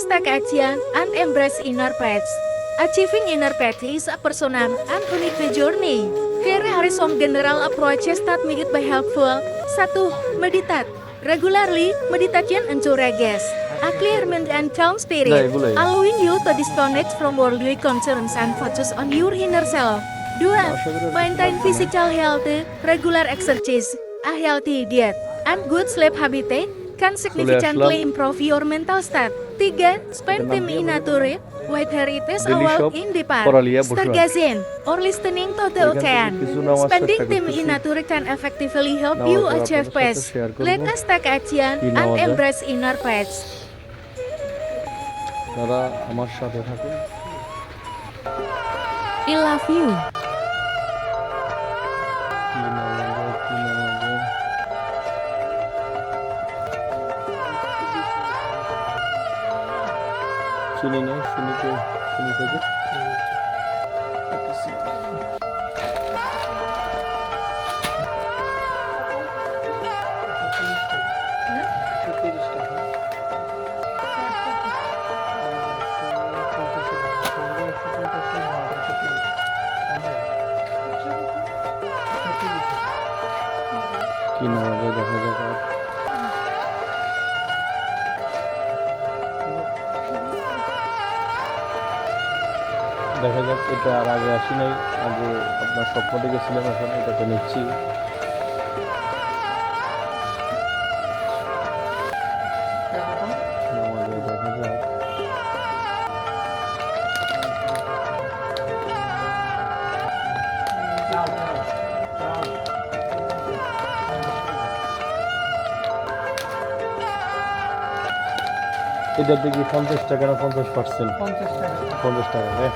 first take action and embrace inner peace. Achieving inner peace is a personal and unique journey. Here are some general approaches that make it be helpful. 1. Meditate. Regularly, meditation encourages a clear mind and calm spirit, allowing you to disconnect from worldly concerns and focus on your inner self. 2. Maintain physical health, regular exercise, a healthy diet, and good sleep habit eh? Can significantly improve your mental state. tiga Spend time in nature, heritage out in the park, stargazing, or listening to the ocean. Spending time in nature can effectively help you achieve peace. Let us take action and embrace inner peace. I love you. চিনি নেই চিনি তো চিনি থেকে কি নেওয়া যায় দেখা যাক দেখা যাক এটা আর আগে আসি নাই। আগে আপনার স্বপ্নতে গেছিলাম এখন এটা তো নিচ্ছি। যায় দেখা পঞ্চাশ টাকা না পঞ্চাশ পার্সেন্ট? পঞ্চাশ টাকা। পঞ্চাশ টাকা হ্যাঁ।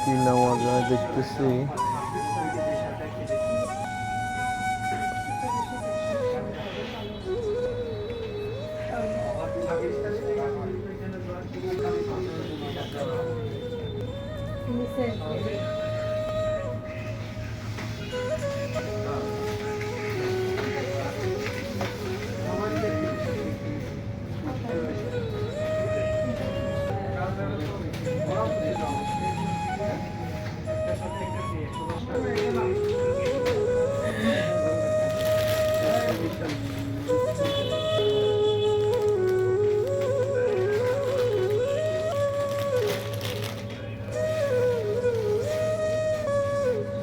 কি নেওয়া যায় দেখতেছি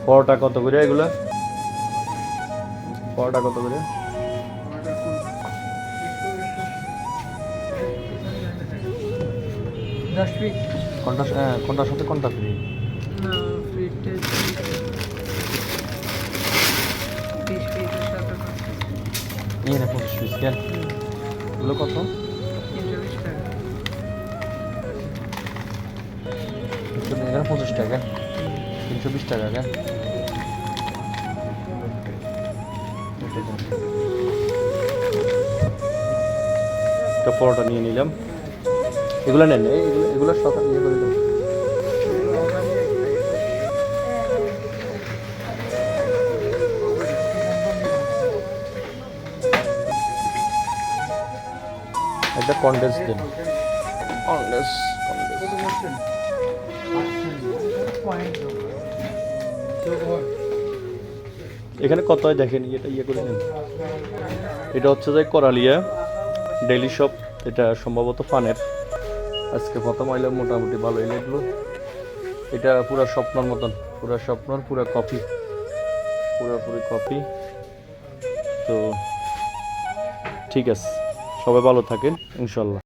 পরোটা কত করে এগুলো? পরোটা কত করে? কোনটা হ্যাঁ কোনটার সাথে কোনটা ফ্রি নিয়ে না পঁচিশ পিস কেন? এগুলো কত? এখানে পঁচিশ টাকা। তিনশো বিশ টাকা কেন? একটা পরোটা নিয়ে নিলাম। এগুলো নেন। এগুলো সব ইয়ে করে দেন একটা কন্ডেন্স দিন। কন্ডেন্স এখানে কত হয় দেখেন এটা ইয়ে করে নেন। এটা হচ্ছে যে করালিয়া। ডেইলি শপ এটা সম্ভবত ফানের। আজকে প্রথম আইলে মোটামুটি ভালোই লাগল। এটা পুরো স্বপ্নর মতন, পুরো স্বপ্নর, পুরো কপি পুরোপুরি কপি তো ঠিক আছে, সবাই ভালো থাকেন, ইনশাল্লাহ।